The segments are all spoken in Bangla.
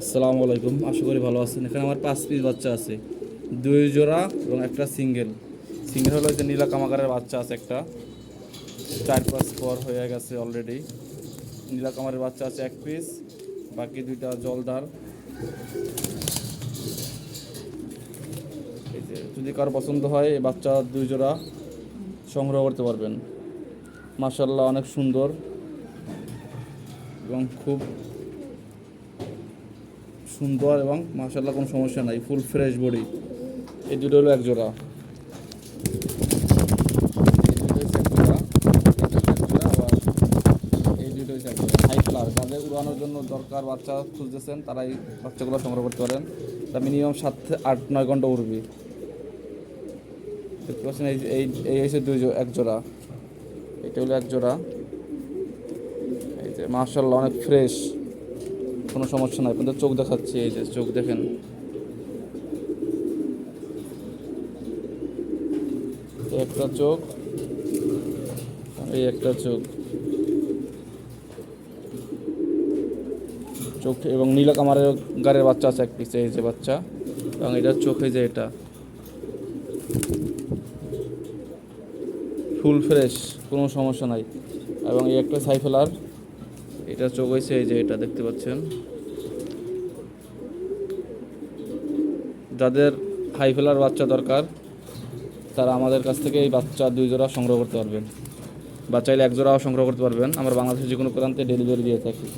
আসসালামু আলাইকুম, আশা করি ভালো আছেন। এখানে আমার পাঁচ পিস বাচ্চা আছে। দুই জোড়া এবং একটা সিঙ্গেল। সিঙ্গেল হলো যে নীলা কামাকারের বাচ্চা আছে একটা। চার পাঁচ পর হয়ে গেছে অলরেডি নীলা কামারের বাচ্চা আছে এক পিস বাকি দুইটা জলদার। এই যে, যদি কারও পছন্দ হয়, এই বাচ্চা দুই জোড়া সংগ্রহ করতে পারবেন। মার্শাল্লাহ অনেক সুন্দর এবং খুব সুন্দর এবং মাশাল্লাহ কোনো সমস্যা নাই ফুল ফ্রেশ বডি এই দুটো হলো এক জোড়া। যাদের উড়ানোর জন্য দরকার বাচ্চা খুঁজতেছেন তারা এই বাচ্চাগুলো সংগ্রহ করতে পারেন। তা মিনিমাম সাত আট, নয় ঘণ্টা উড়বি। দেখতে পাচ্ছেন, এই এই এই হচ্ছে দুই এক জোড়া। এটা হলো এক জোড়া। এই যে মার্শাল্লাহ অনেক ফ্রেশ কোনো সমস্যা নাই কিন্তু চোখ দেখাচ্ছি, এই যে চোখ দেখেন। একটা চোখ, এই একটা চোখ। চোখ এবং নীলা কামারের গাড়ির বাচ্চা আছে, এক পিস এই যে বাচ্চা। এবং এটার চোখ যে এটা। ফুল ফ্রেশ কোনো সমস্যা নাই। এবং এই একটা সাইফেলার এটা চোখ হয়েছে এই যে এটা দেখতে পাচ্ছেন। যাদের হাই ফেলার বাচ্চা দরকার, তারা আমাদের কাছ থেকে এই বাচ্চা দুই জোড়া সংগ্রহ করতে পারবেন। বা চাইলে এক জোড়াও সংগ্রহ করতে পারবেন। আমরা বাংলাদেশের যে কোনো প্রান্তে ডেলিভারি দিয়ে থাকি।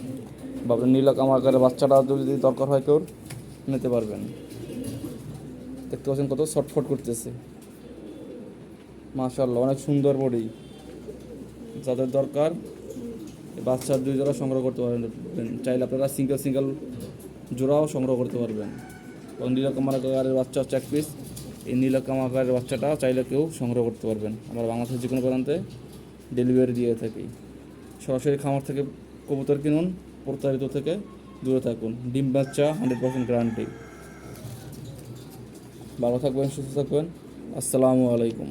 বা আপনার নীলক আকারের বাচ্চাটা যদি দরকার হয় কেউ নিতে পারবেন। দেখতে পাচ্ছেন কত শর্টফট করতেছে। মাশাল্লাহ অনেক সুন্দর বডি। যাদের দরকার বাচ্চার দুই জোড়া সংগ্রহ করতে পারবেন। চাইলে আপনারা সিঙ্গেল সিঙ্গেল জোড়াও সংগ্রহ করতে পারবেন। এবং নীলকামাকারের বাচ্চা হচ্ছে এক পিস এই নীলকামাকারের বাচ্চাটা চাইলে কেউ সংগ্রহ করতে পারবেন। আমরা বাংলাদেশের যে কোনো প্রান্তে ডেলিভারি দিয়ে থাকি। সরাসরি খামার থেকে কবুতর কিনুন প্রতারিত থেকে দূরে থাকুন। ডিম বাচ্চা হান্ড্রেড পার্সেন্ট গ্যারান্টি ভালো থাকবেন, সুস্থ থাকবেন। আসসালামু আলাইকুম।